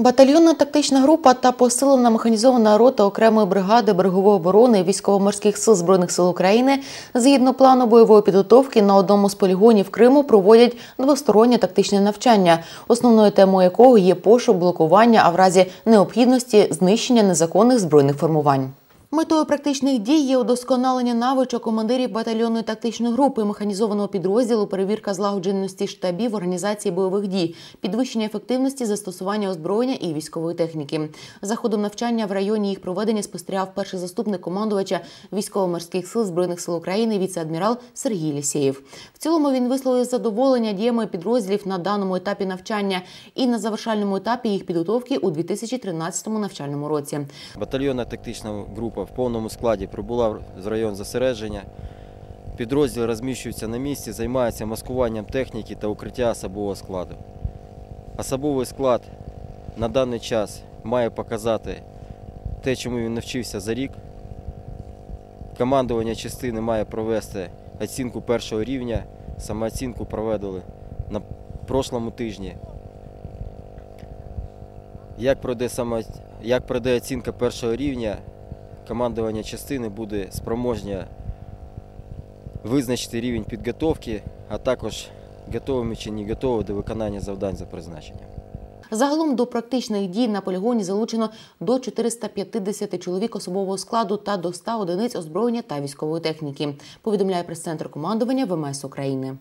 Батальйонна тактична група та посилена механізована рота окремої бригади берегової оборони військово-морських сил збройних сил України згідно плану бойової підготовки на одному з полігонів Криму проводять двостороннє тактичне навчання, основною темою якого є пошук блокування, а в разі необхідності знищення незаконних збройних формувань. Метою практичних дій є удосконалення навичок командирів батальйонної тактичної групи механізованого підрозділу, перевірка злагодженості штабів організації бойових дій, підвищення ефективності застосування озброєння і військової техніки. За ходом навчання в районі їх проведення спостерігав перший заступник командувача військово-морських сил збройних сил України, віце-адмірал Сергій Лісєєв. В цілому він висловив задоволення діями підрозділів на даному етапі навчання і на завершальному етапі їх підготовки у 2013 навчальному році. Батальйонна тактична група в повному складі прибула в район зосередження. Підрозділ розміщується на місці, займається маскуванням техніки та укриття особового складу. Особовий склад на даний час має показати те, чому він навчився за рік. Командування частини має провести оцінку першого рівня. Самооцінку проведали на прошлому тижні. Як пройде, само... Як пройде оцінка першого рівня, командування частини буде спроможне визначити рівень підготовки, а також готовими чи не готові до виконання завдань за призначенням. Загалом до практичних дій на полігоні залучено до 450 чоловік особового складу та до 100 одиниць озброєння та військової техніки. Повідомляє прес-центр командування ВМС України.